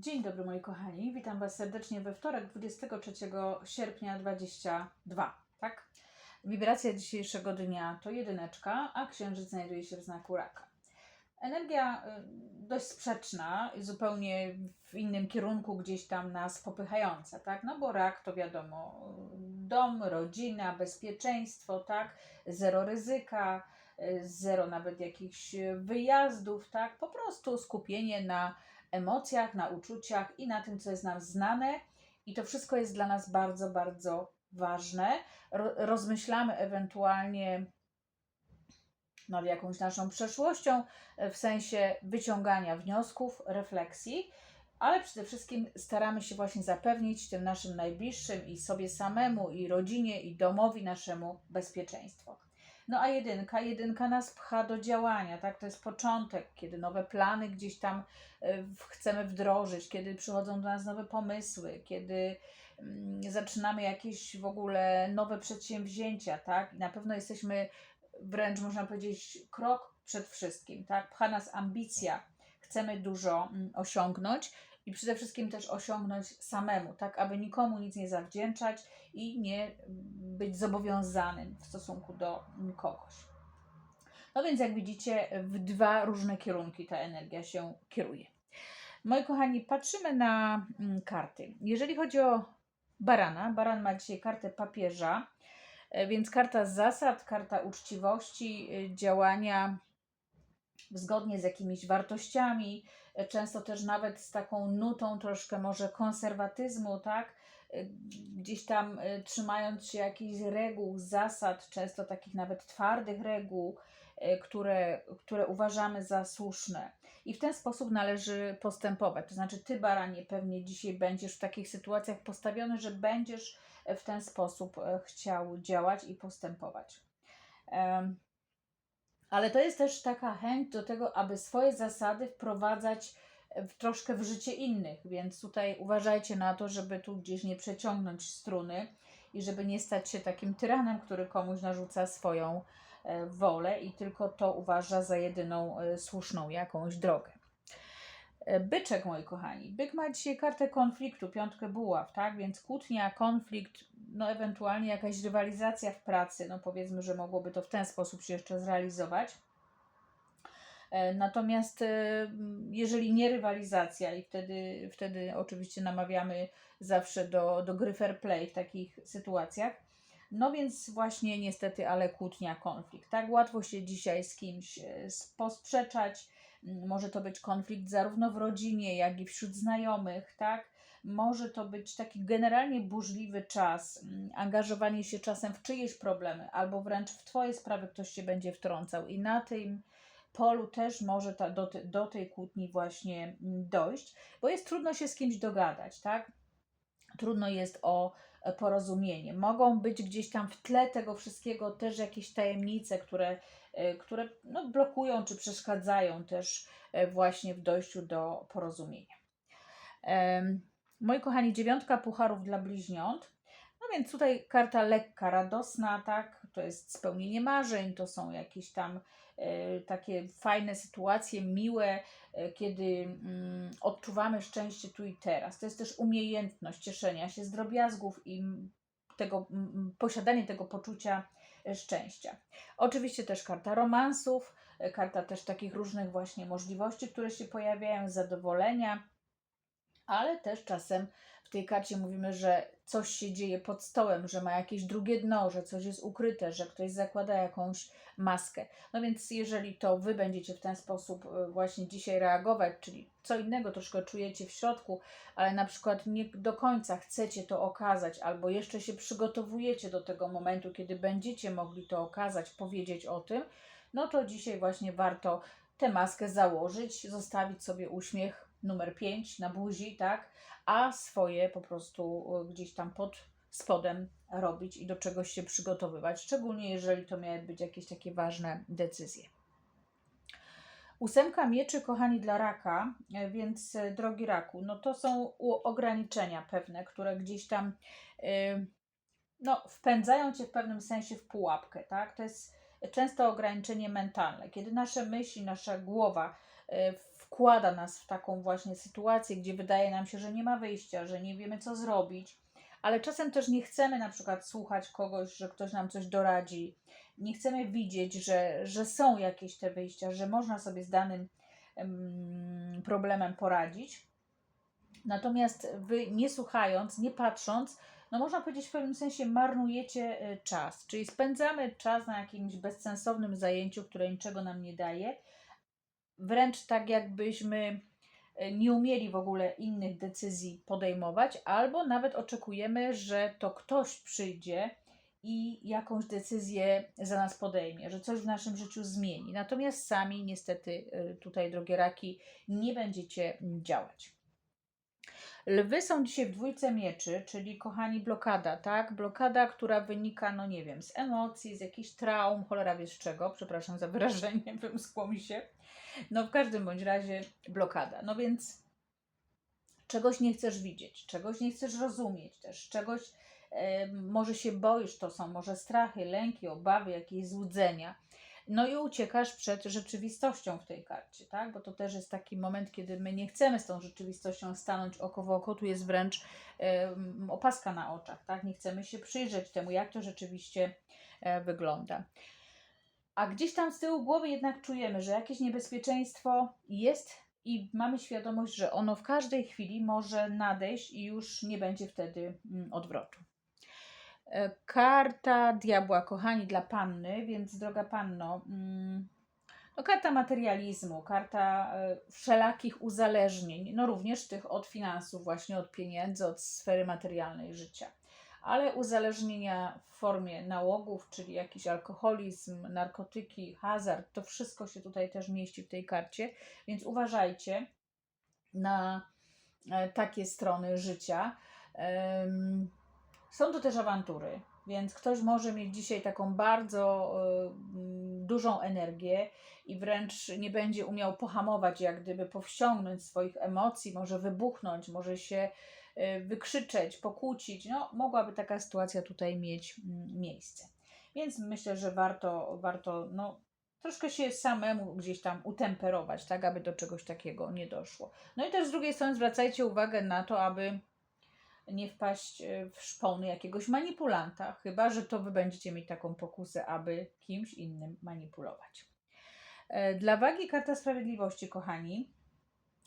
Dzień dobry moi kochani, witam Was serdecznie we wtorek 23 sierpnia 22, tak? Wibracja dzisiejszego dnia to jedyneczka, a księżyc znajduje się w znaku raka. Energia y, dość sprzeczna, zupełnie w innym kierunku gdzieś tam nas popychająca, tak? No bo rak to wiadomo, dom, rodzina, bezpieczeństwo, tak? Zero ryzyka, y, zero nawet jakichś wyjazdów, tak? Po prostu skupienie na emocjach, na uczuciach i na tym, co jest nam znane. I to wszystko jest dla nas bardzo, bardzo ważne. Ro- rozmyślamy ewentualnie nad jakąś naszą przeszłością, e, w sensie wyciągania wniosków, refleksji, ale przede wszystkim staramy się właśnie zapewnić tym naszym najbliższym i sobie samemu, i rodzinie, i domowi naszemu bezpieczeństwo. No a jedynka, jedynka nas pcha do działania, tak? To jest początek, kiedy nowe plany gdzieś tam e, chcemy wdrożyć, kiedy przychodzą do nas nowe pomysły, kiedy mm, zaczynamy jakieś w ogóle nowe przedsięwzięcia, tak? I na pewno jesteśmy wręcz można powiedzieć krok przed wszystkim, tak? Pcha nas ambicja, chcemy dużo mm, osiągnąć i przede wszystkim też osiągnąć samemu, tak? Aby nikomu nic nie zawdzięczać i nie być zobowiązanym w stosunku do kogoś. No więc jak widzicie, w dwa różne kierunki ta energia się kieruje. Moi kochani, patrzymy na mm, karty. Jeżeli chodzi o barana, baran ma dzisiaj kartę papieża, e, więc karta zasad, karta uczciwości, y, działania zgodnie z jakimiś wartościami, często też nawet z taką nutą troszkę może konserwatyzmu, tak? Gdzieś tam e, trzymając się jakichś reguł, zasad, często takich nawet twardych reguł, e, które, które uważamy za słuszne. I w ten sposób należy postępować. To znaczy, ty, baranie, pewnie dzisiaj będziesz w takich sytuacjach postawiony, że będziesz w ten sposób e, chciał działać i postępować. Ale to jest też taka chęć do tego, aby swoje zasady wprowadzać w, troszkę w życie innych, więc tutaj uważajcie na to, żeby tu gdzieś nie przeciągnąć struny i żeby nie stać się takim tyranem, który komuś narzuca swoją e, wolę i tylko to uważa za jedyną e, słuszną jakąś drogę. E, Byczek, moi kochani. Byk ma dzisiaj kartę konfliktu, piątkę buław, tak? Więc kłótnia, konflikt, no ewentualnie jakaś rywalizacja w pracy, no powiedzmy, że mogłoby to w ten sposób się jeszcze zrealizować. E, Natomiast e, jeżeli nie rywalizacja, i wtedy, wtedy oczywiście namawiamy zawsze do, do gry fair play w takich sytuacjach, no więc właśnie niestety, ale kłótnia, konflikt. Tak łatwo się dzisiaj z kimś e, posprzeczać, może to być konflikt zarówno w rodzinie, jak i wśród znajomych, tak? Może to być taki generalnie burzliwy czas, m, angażowanie się czasem w czyjeś problemy, albo wręcz w Twoje sprawy ktoś się będzie wtrącał i na tym polu też może ta, do, do tej kłótni właśnie mm, dojść, bo jest trudno się z kimś dogadać, tak? Trudno jest o e, porozumienie. Mogą być gdzieś tam w tle tego wszystkiego też jakieś tajemnice, które, e, które no, blokują czy przeszkadzają też e, właśnie w dojściu do porozumienia. Moi kochani, dziewiątka pucharów dla bliźniąt. No więc tutaj karta lekka, radosna, tak? To jest spełnienie marzeń, to są jakieś tam e, takie fajne sytuacje, miłe, e, kiedy mm, odczuwamy szczęście tu i teraz. To jest też umiejętność cieszenia się z drobiazgów i mm, tego, mm, posiadanie tego poczucia e, szczęścia. Oczywiście też karta romansów, karta też takich różnych właśnie możliwości, które się pojawiają, zadowolenia, ale też czasem w tej karcie mówimy, że coś się dzieje pod stołem, że ma jakieś drugie dno, że coś jest ukryte, że ktoś zakłada jakąś maskę. No więc jeżeli to Wy będziecie w ten sposób e, właśnie dzisiaj reagować, czyli co innego troszkę czujecie w środku, ale na przykład nie do końca chcecie to okazać, albo jeszcze się przygotowujecie do tego momentu, kiedy będziecie mogli to okazać, powiedzieć o tym, no to dzisiaj właśnie warto tę maskę założyć, zostawić sobie uśmiech numer 5 na buzi, tak? A swoje po prostu y, gdzieś tam pod spodem robić i do czegoś się przygotowywać, szczególnie jeżeli to miały być jakieś takie ważne decyzje. Ósemka mieczy, kochani, dla raka, e, więc e, drogi raku, no to są ograniczenia pewne, które gdzieś tam y, no, wpędzają cię w pewnym sensie w pułapkę, tak? To jest często ograniczenie mentalne, kiedy nasze myśli, nasza głowa y, wkłada nas w taką właśnie sytuację, gdzie wydaje nam się, że nie ma wyjścia, że nie wiemy co zrobić, ale czasem też nie chcemy na przykład słuchać kogoś, że ktoś nam coś doradzi. Nie chcemy widzieć, że, że są jakieś te wyjścia, że można sobie z danym em, problemem poradzić. Natomiast wy nie słuchając, nie patrząc, no można powiedzieć w pewnym sensie marnujecie e, czas, czyli spędzamy czas na jakimś bezsensownym zajęciu, które niczego nam nie daje, wręcz tak jakbyśmy e, nie umieli w ogóle innych decyzji podejmować, albo nawet oczekujemy, że to ktoś przyjdzie i jakąś decyzję za nas podejmie, że coś w naszym życiu zmieni. Natomiast sami niestety e, tutaj, drogie raki, nie będziecie działać. Lwy są dzisiaj w dwójce mieczy, czyli kochani blokada, tak? Blokada, która wynika, no nie wiem, z emocji, z jakichś traum, cholera wie z czego, przepraszam za wyrażenie, wymskło mi się. No w każdym bądź razie blokada. No więc czegoś nie chcesz widzieć, czegoś nie chcesz rozumieć też, czegoś e, może się boisz, to są może strachy, lęki, obawy, jakieś złudzenia. No i uciekasz przed rzeczywistością w tej karcie, tak? Bo to też jest taki moment, kiedy my nie chcemy z tą rzeczywistością stanąć oko w oko, tu jest wręcz em, opaska na oczach, tak? Nie chcemy się przyjrzeć temu, jak to rzeczywiście e, wygląda. A gdzieś tam z tyłu głowy jednak czujemy, że jakieś niebezpieczeństwo jest i mamy świadomość, że ono w każdej chwili może nadejść i już nie będzie wtedy mm, odwrotu. E, Karta diabła, kochani, dla panny, więc droga panno, mm, no karta materializmu, karta e, wszelakich uzależnień, no również tych od finansów, właśnie od pieniędzy, od sfery materialnej życia. Ale uzależnienia w formie nałogów, czyli jakiś alkoholizm, narkotyki, hazard, to wszystko się tutaj też mieści w tej karcie, więc uważajcie na e, takie strony życia. Są to też awantury, więc ktoś może mieć dzisiaj taką bardzo y, dużą energię i wręcz nie będzie umiał pohamować, jak gdyby powściągnąć swoich emocji, może wybuchnąć, może się y, wykrzyczeć, pokłócić. No, mogłaby taka sytuacja tutaj mieć mm, miejsce. Więc myślę, że warto, warto no, troszkę się samemu gdzieś tam utemperować, tak, aby do czegoś takiego nie doszło. No i też z drugiej strony zwracajcie uwagę na to, aby nie wpaść e, w szpony jakiegoś manipulanta, chyba że to wy będziecie mieć taką pokusę, aby kimś innym manipulować. E, Dla wagi karta sprawiedliwości, kochani,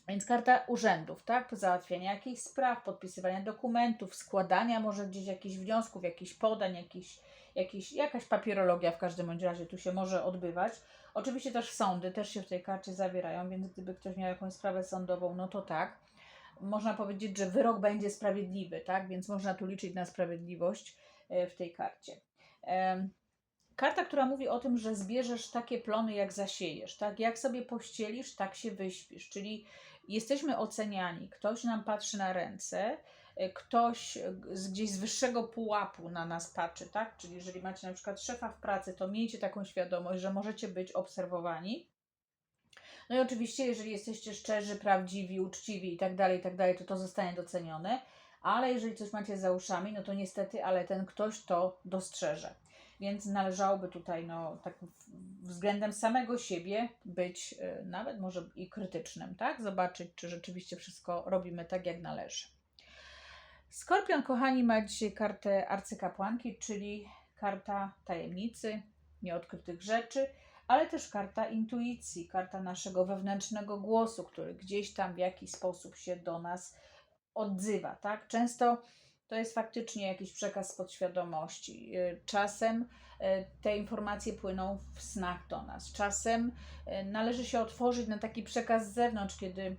więc karta urzędów, tak? Załatwiania jakichś spraw, podpisywania dokumentów, składania może gdzieś jakichś wniosków, jakichś podań, jakichś, jakiś, jakaś papierologia w każdym bądź razie tu się może odbywać. Oczywiście też sądy też się w tej karcie zawierają, więc gdyby ktoś miał jakąś sprawę sądową, no to tak można powiedzieć, że wyrok będzie sprawiedliwy, tak? Więc można tu liczyć na sprawiedliwość e, w tej karcie. Karta, która mówi o tym, że zbierzesz takie plony, jak zasiejesz, tak? Jak sobie pościelisz, tak się wyśpisz. Czyli jesteśmy oceniani, ktoś nam patrzy na ręce, e, ktoś z gdzieś z wyższego pułapu na nas patrzy, tak? Czyli jeżeli macie na przykład szefa w pracy, to miejcie taką świadomość, że możecie być obserwowani. No i oczywiście, jeżeli jesteście szczerzy, prawdziwi, uczciwi i tak dalej, i tak dalej, to to zostanie docenione. Ale jeżeli coś macie za uszami, no to niestety, ale ten ktoś to dostrzeże. Więc należałoby tutaj, no, tak względem samego siebie być y, nawet może i krytycznym, tak? Zobaczyć, czy rzeczywiście wszystko robimy tak, jak należy. Skorpion, kochani, ma dzisiaj kartę arcykapłanki, czyli karta tajemnicy, nieodkrytych rzeczy, ale też karta intuicji, karta naszego wewnętrznego głosu, który gdzieś tam w jakiś sposób się do nas odzywa, tak? Często to jest faktycznie jakiś przekaz podświadomości. Y, Czasem y, te informacje płyną w snach do nas. Czasem y, należy się otworzyć na taki przekaz z zewnątrz, kiedy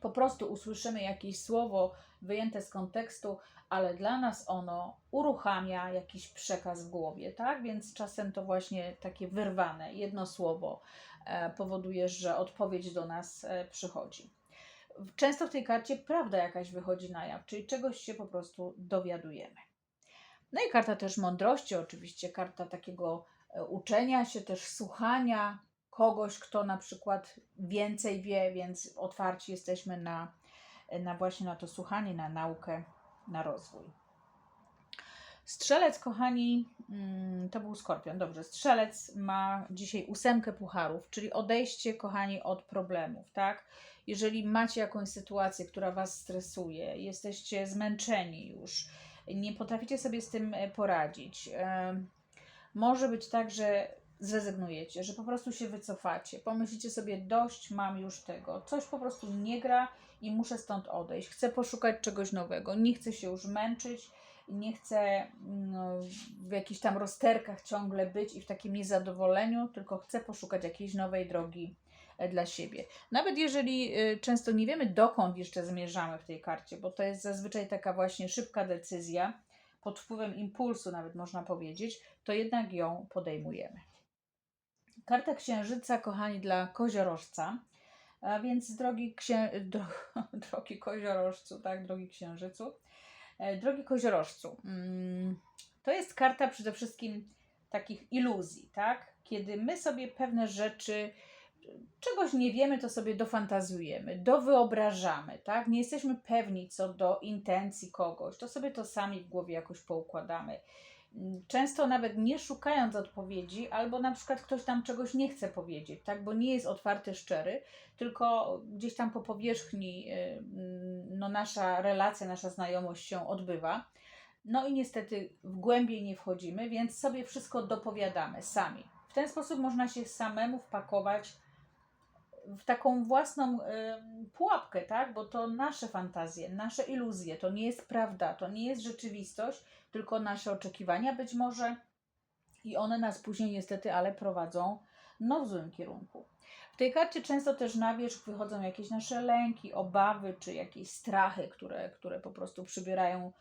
po prostu usłyszymy jakieś słowo wyjęte z kontekstu, ale dla nas ono uruchamia jakiś przekaz w głowie, tak? Więc czasem to właśnie takie wyrwane, jedno słowo e, powoduje, że odpowiedź do nas e, przychodzi. Często w tej karcie prawda jakaś wychodzi na jaw, czyli czegoś się po prostu dowiadujemy. No i karta też mądrości, oczywiście, karta takiego e, uczenia się, też słuchania kogoś, kto na przykład więcej wie, więc otwarci jesteśmy na, na właśnie na to słuchanie, na naukę, na rozwój. Strzelec, kochani, mm, to był skorpion, dobrze. Strzelec ma dzisiaj ósemkę pucharów, czyli odejście, kochani, od problemów, tak? Jeżeli macie jakąś sytuację, która Was stresuje, jesteście zmęczeni już, nie potraficie sobie z tym e, poradzić, em, może być tak, że zrezygnujecie, że po prostu się wycofacie, pomyślicie sobie, dość mam już tego, coś po prostu nie gra i muszę stąd odejść, chcę poszukać czegoś nowego, nie chcę się już męczyć, nie chcę no, w jakichś tam rozterkach ciągle być i w takim niezadowoleniu, tylko chcę poszukać jakiejś nowej drogi e, dla siebie. Nawet jeżeli y, często nie wiemy, dokąd jeszcze zmierzamy w tej karcie, bo to jest zazwyczaj taka właśnie szybka decyzja, pod wpływem impulsu, nawet można powiedzieć, to jednak ją podejmujemy. Karta Księżyca, kochani, dla koziorożca. A więc drogi, księ... Dro... drogi koziorożcu, tak, drogi księżycu. E, Drogi koziorożcu, mm, to jest karta przede wszystkim takich iluzji, tak? Kiedy my sobie pewne rzeczy, czegoś nie wiemy, to sobie dofantazjujemy, dowyobrażamy, tak? Nie jesteśmy pewni co do intencji kogoś, to sobie to sami w głowie jakoś poukładamy. Często nawet nie szukając odpowiedzi, albo na przykład ktoś tam czegoś nie chce powiedzieć, tak? Bo nie jest otwarty, szczery, tylko gdzieś tam po powierzchni y, mm, no, nasza relacja, nasza znajomość się odbywa. No i niestety w głębiej nie wchodzimy, więc sobie wszystko dopowiadamy sami. W ten sposób można się samemu wpakować w taką własną pułapkę, tak? Bo to nasze fantazje, nasze iluzje, to nie jest prawda, to nie jest rzeczywistość, tylko nasze oczekiwania być może i one nas później niestety, ale prowadzą no w złym kierunku. W tej karcie często też na wierzch wychodzą jakieś nasze lęki, obawy czy jakieś strachy, które, które po prostu przybierają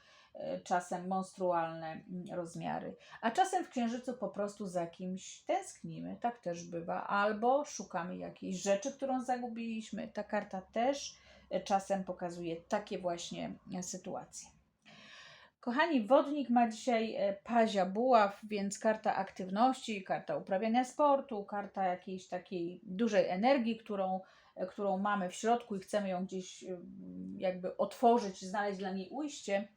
czasem monstrualne mm, rozmiary. A czasem w księżycu po prostu za kimś tęsknimy, tak też bywa, albo szukamy jakiejś rzeczy, którą zagubiliśmy. Ta karta też e, czasem pokazuje takie właśnie e, sytuacje. Kochani, wodnik ma dzisiaj e, pazia buław, więc karta aktywności, karta uprawiania sportu, karta jakiejś takiej dużej energii, którą, e, którą mamy w środku i chcemy ją gdzieś e, jakby otworzyć, znaleźć dla niej ujście.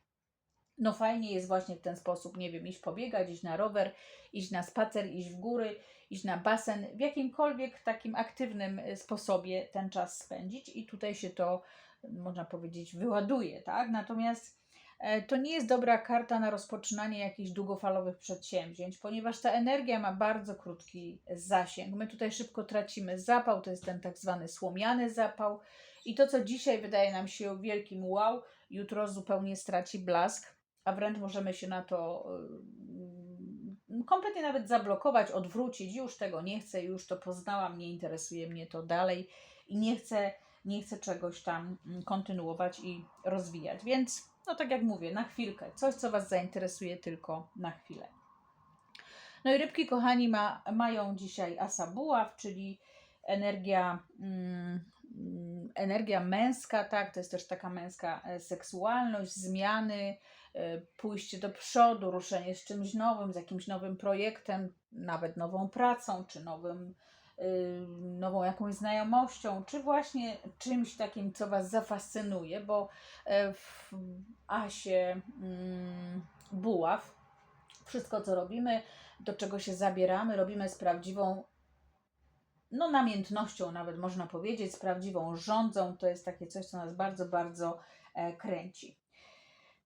No fajnie jest właśnie w ten sposób, nie wiem, iść pobiegać, iść na rower, iść na spacer, iść w góry, iść na basen, w jakimkolwiek takim aktywnym e, sposobie ten czas spędzić i tutaj się to, można powiedzieć, wyładuje, tak? Natomiast e, to nie jest dobra karta na rozpoczynanie jakichś długofalowych przedsięwzięć, ponieważ ta energia ma bardzo krótki zasięg. My tutaj szybko tracimy zapał, to jest ten tak zwany słomiany zapał i to, co dzisiaj wydaje nam się wielkim wow, jutro zupełnie straci blask, a wręcz możemy się na to y, kompletnie nawet zablokować, odwrócić. Już tego nie chcę, już to poznałam, nie interesuje mnie to dalej i nie chcę, nie chcę czegoś tam mm, kontynuować i rozwijać. Więc, no tak jak mówię, na chwilkę. Coś, co Was zainteresuje tylko na chwilę. No i rybki, kochani, ma, mają dzisiaj asa buław, czyli energia, mm, mm, energia męska, tak? To jest też taka męska e, seksualność, zmiany, e, pójście do przodu, ruszenie z czymś nowym, z jakimś nowym projektem, nawet nową pracą, czy nowym, y, nową jakąś znajomością, czy właśnie czymś takim, co Was zafascynuje, bo e, w Asie mm, buław wszystko, co robimy, do czego się zabieramy, robimy z prawdziwą no, namiętnością, nawet można powiedzieć, z prawdziwą rządzą. To jest takie coś, co nas bardzo, bardzo e, kręci.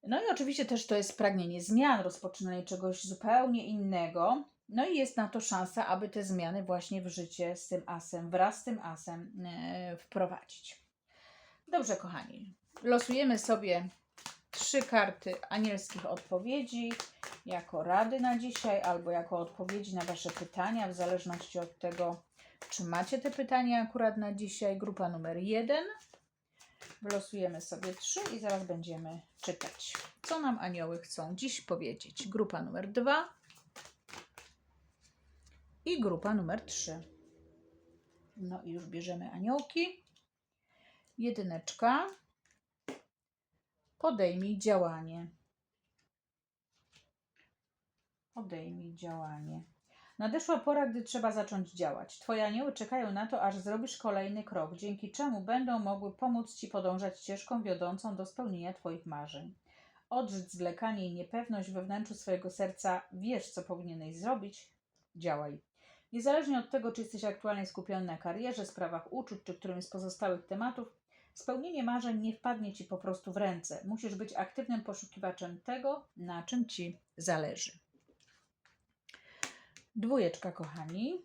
No i oczywiście też to jest pragnienie zmian, rozpoczynanie czegoś zupełnie innego. No i jest na to szansa, aby te zmiany właśnie w życie z tym asem, wraz z tym asem e, wprowadzić. Dobrze, kochani. Losujemy sobie trzy karty anielskich odpowiedzi jako rady na dzisiaj, albo jako odpowiedzi na Wasze pytania, w zależności od tego, czy macie te pytania akurat na dzisiaj. Grupa numer jeden. Wylosujemy sobie trzy i zaraz będziemy czytać, co nam anioły chcą dziś powiedzieć. Grupa numer dwa i grupa numer trzy. No i już bierzemy aniołki. Jedyneczka. Podejmij działanie. Podejmij działanie. Nadeszła pora, gdy trzeba zacząć działać. Twoje anioły czekają na to, aż zrobisz kolejny krok, dzięki czemu będą mogły pomóc Ci podążać ścieżką wiodącą do spełnienia Twoich marzeń. Odrzuć zwlekanie i niepewność we wnętrzu swojego serca. Wiesz, co powinieneś zrobić. Działaj. Niezależnie od tego, czy jesteś aktualnie skupiony na karierze, sprawach uczuć czy którymś z pozostałych tematów, spełnienie marzeń nie wpadnie ci po prostu w ręce. Musisz być aktywnym poszukiwaczem tego, na czym ci zależy. Dwójeczka, kochani.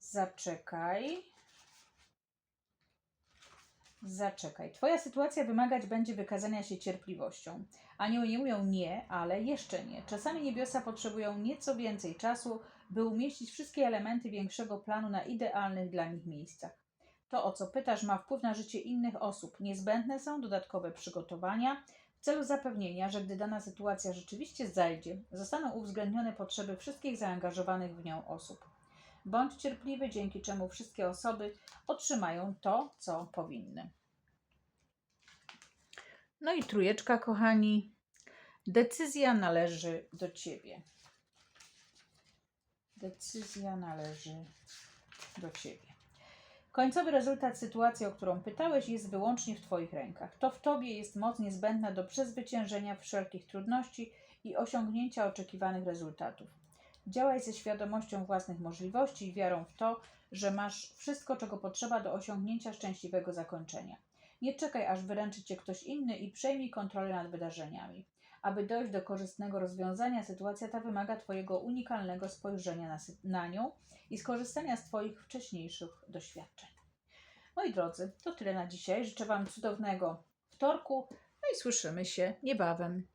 Zaczekaj. Zaczekaj. Twoja sytuacja wymagać będzie wykazania się cierpliwością. Anioły nie mówią nie, ale jeszcze nie. Czasami niebiosa potrzebują nieco więcej czasu, by umieścić wszystkie elementy większego planu na idealnych dla nich miejscach. To, o co pytasz, ma wpływ na życie innych osób. Niezbędne są dodatkowe przygotowania w celu zapewnienia, że gdy dana sytuacja rzeczywiście zajdzie, zostaną uwzględnione potrzeby wszystkich zaangażowanych w nią osób. Bądź cierpliwy, dzięki czemu wszystkie osoby otrzymają to, co powinny. No i trójeczka, kochani. Decyzja należy do ciebie. Decyzja należy do ciebie. Końcowy rezultat sytuacji, o którą pytałeś, jest wyłącznie w Twoich rękach. To w Tobie jest moc niezbędna do przezwyciężenia wszelkich trudności i osiągnięcia oczekiwanych rezultatów. Działaj ze świadomością własnych możliwości i wiarą w to, że masz wszystko, czego potrzeba do osiągnięcia szczęśliwego zakończenia. Nie czekaj, aż wyręczy cię ktoś inny i przejmij kontrolę nad wydarzeniami. Aby dojść do korzystnego rozwiązania, sytuacja ta wymaga Twojego unikalnego spojrzenia na, na nią i skorzystania z Twoich wcześniejszych doświadczeń. Moi drodzy, to tyle na dzisiaj. Życzę Wam cudownego wtorku, no i słyszymy się niebawem.